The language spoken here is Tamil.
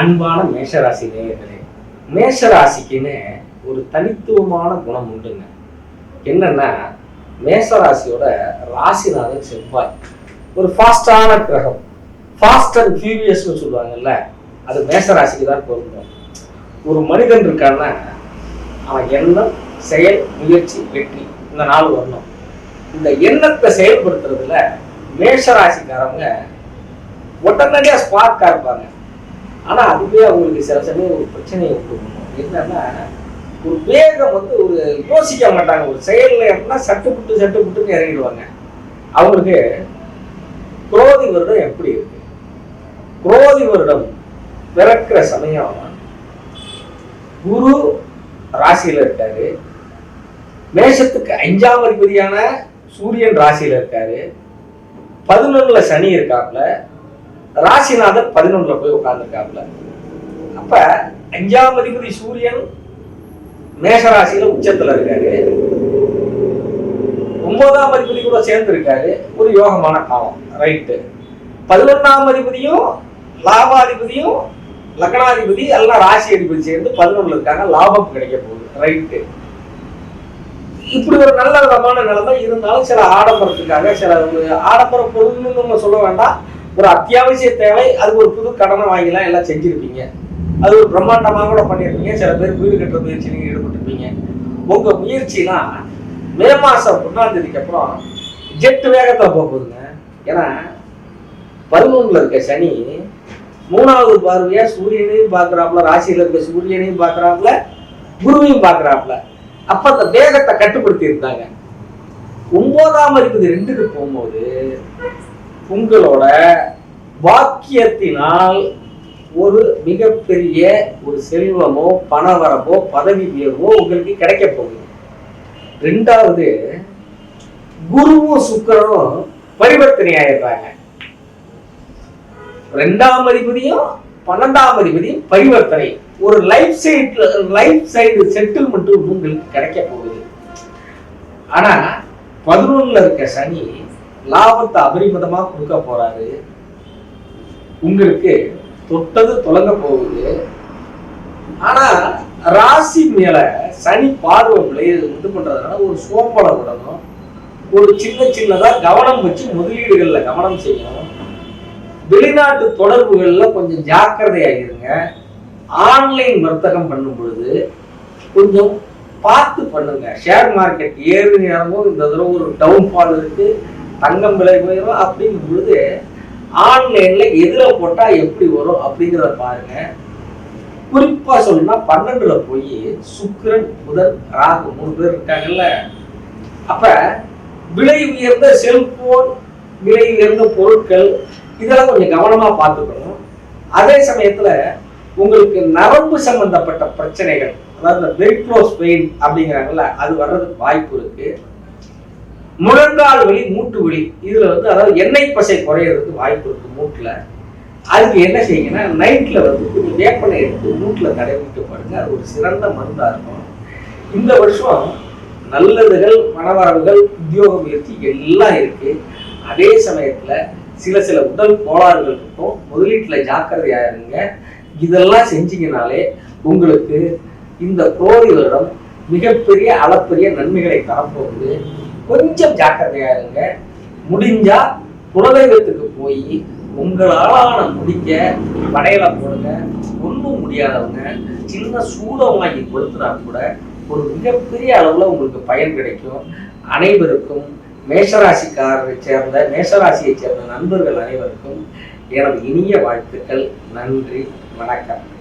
அன்பான மேஷராசி நேயர்களே மேஷராசிக்குன்னு ஒரு தனித்துவமான குணம் உண்டுங்க. என்னன்னா மேஷராசியோட ராசிநாதன் செவ்வாய். ஒரு ஃபாஸ்டான கிரகம். ஃபாஸ்ட் அண்ட் ஃபியூரியஸ்னு சொல்லுவாங்கல்ல அது மேஷராசிக்கு தான் பொருந்தும். ஒரு மனிதன் இருக்கான்னா அவன் எண்ணம் செயல் முயற்சி வெற்றி இந்த நாள் வரணும். இந்த எண்ணத்தை செயல்படுத்துறதுல மேஷராசிக்காரவங்க உடனடியாக ஸ்பார்க்காக இருப்பாங்க. ஆனால் அதுவே அவங்களுக்கு சில சமயம் ஒரு பிரச்சனையை உண்டு பண்ணும் என்னன்னா ஒரு வேகம் வந்து ஒரு யோசிக்க மாட்டாங்க. ஒரு செயலில் எப்படின்னா சட்டுப்புட்டு சட்டுப்புட்டுன்னு இறங்கிடுவாங்க. அவங்களுக்கு குரோதி வருடம் எப்படி இருக்கு? குரோதி வருடம் பிறக்கிற சமயம் குரு ராசியில் இருக்காரு. மேஷத்துக்கு அஞ்சாம் அதிபதியான சூரியன் ராசியில் இருக்காரு. பதினொன்றில் சனி இருக்காப்புல. ராசிநாதன் பதினொன்றுல போய் உட்கார்ந்துருக்காப்புல. அப்ப அஞ்சாம் அதிபதி சூரியன் மேஷராசியில உச்சத்துல இருக்காரு. ஒன்பதாம் அதிபதி கூட சேர்ந்து இருக்காரு. ஒரு யோகமான காலம். ரைட்டு பதினொன்னாம் அதிபதியும் லாபாதிபதியும் லக்னாதிபதி எல்லாம் ராசி அதிபதி சேர்ந்து பதினொன்றுல இருக்காங்க. லாபம் கிடைக்க போகுது. ரைட்டு இப்படி ஒரு நல்ல விதமான நிலைமை இருந்தாலும் சில ஆடம்பரத்துக்காக சில ஒரு ஆடம்பர பொருள்னு நம்ம சொல்ல வேண்டாம். ஒரு அத்தியாவசிய தேவை அது ஒரு புது கடனை வாங்கிலாம் எல்லாம் செஞ்சிருப்பீங்க. அது ஒரு பிரம்மாண்டமாக கூட பண்ணியிருப்பீங்க சில பேர் வீடு கட்டுற முயற்சி நீங்க ஈடுபட்டிருப்பீங்க. உங்க முயற்சிலாம் மே மாசம் ஒன்றாம் தேதிக்கு அப்புறம் ஜெட் வேகத்தை போக போகுதுங்க. ஏன்னா பதிமூணுல இருக்க சனி மூணாவது பார்வையா சூரியனையும் பார்க்குறாப்புல ராசியில இருக்க சூரியனையும் பார்க்குறாப்புல குருவையும் பார்க்குறாப்புல. அப்ப அந்த வேகத்தை கட்டுப்படுத்தி இருந்தாங்க ஒன்பதாம் அதிபதி ரெண்டுக்கு போகும்போது உங்களோட வாக்கியத்தினால் ஒரு மிகப்பெரிய ஒரு செல்வமோ பணவரவோ பதவி உயர்வோ உங்களுக்கு கிடைக்க போகுது. ரெண்டாவது குருவும் சுக்கரனும் பரிவர்த்தனை ஆயிடுறாங்க. ரெண்டாம் அதிபதியும் பன்னெண்டாம் அதிபதியும் பரிவர்த்தனை. ஒரு லைஃப் சைட்ல லைஃப் சைடு செட்டில்மெண்ட் உங்களுக்கு கிடைக்க போகுது. ஆனா பதினொன்னுல இருக்க சனி லாபத்தை அபரிமிதமா கொடுக்க போறாரு. உங்களுக்கு தொட்டது தொலங்க போகுது. ஆனா ராசி மேல சனி பார்வை விளைய இது பண்றதுனால ஒரு சோம்பலை விடணும் ஒரு சின்ன சின்னதா கவனம் வச்சு முதலீடுகள்ல கவனம் செய்யணும். வெளிநாட்டு தொடர்புகள்ல கொஞ்சம் ஜாக்கிரதையாகிருங்க ஆன்லைன் வர்த்தகம் பண்ணும் பொழுது கொஞ்சம் பார்த்து பண்ணுங்க. ஷேர் மார்க்கெட் ஏறு நேரமும் இந்த தடவை ஒரு டவுன்ஃபால் இருக்கு. தங்கம் விலை உயரும் அப்படிங்கும் பொழுது ஆன்லைன்ல எதுல போட்டா எப்படி வரும் அப்படிங்கிறத பாருங்க. குறிப்பா சொல்லணும்னா பன்னெண்டுல போய் சுக்கிரன் புதன் ராகு மூணு பேர் இருக்காங்கல்ல. அப்ப விலை உயர்ந்த செல்போன் விலை உயர்ந்த பொருட்கள் இதெல்லாம் கொஞ்சம் கவனமா பார்த்துக்கணும். அதே சமயத்துல உங்களுக்கு நரம்பு சம்பந்தப்பட்ட பிரச்சனைகள் அதாவது இந்த வெயிட் பெயின் அப்படிங்கிறாங்கல்ல அது வர்றதுக்கு வாய்ப்பு இருக்கு. முழங்கால் வலி மூட்டு வலி. இதுல வந்து அதாவது எண்ணெய் பசை குறையிறதுக்கு வாய்ப்பு இருக்கு மூட்டுல. அதுக்கு என்ன செய்யுங்கன்னா நைட்ல வந்து கொஞ்சம் வேப்பனை எடுத்து மூட்டுல தடவிட்டு பாருங்க. அது ஒரு சிறந்த மருந்தா இருக்கும் இந்த வருஷம் நல்லதுகள் பணவரவுகள் உத்தியோக முயற்சி எல்லாம் இருக்கு. அதே சமயத்துல சில சில உடல் கோளாறுகள் இருக்கும். முதலீட்டுல ஜாக்கிரதையா இருங்க. இதெல்லாம் செஞ்சீங்கனாலே உங்களுக்கு இந்த குரோதி வருடம் மிகப்பெரிய அளப்பரிய நன்மைகளை தரப்போகுது. கொஞ்சம் ஜாக்கிரதையா இருங்க. முடிஞ்சா குலதெய்வத்துக்கு போய் உங்களாலான முடிக்க படையில போடுங்க. ஒன்றும் முடியாதவங்க சின்ன சூடம் வாங்கி கொடுத்துனா கூட ஒரு மிகப்பெரிய அளவுல உங்களுக்கு பயன் கிடைக்கும். அனைவருக்கும் மேஷராசிக்காரரை சேர்ந்த மேஷராசியை சேர்ந்த நண்பர்கள் அனைவருக்கும் எனது இனிய வாழ்த்துக்கள். நன்றி. வணக்கம்.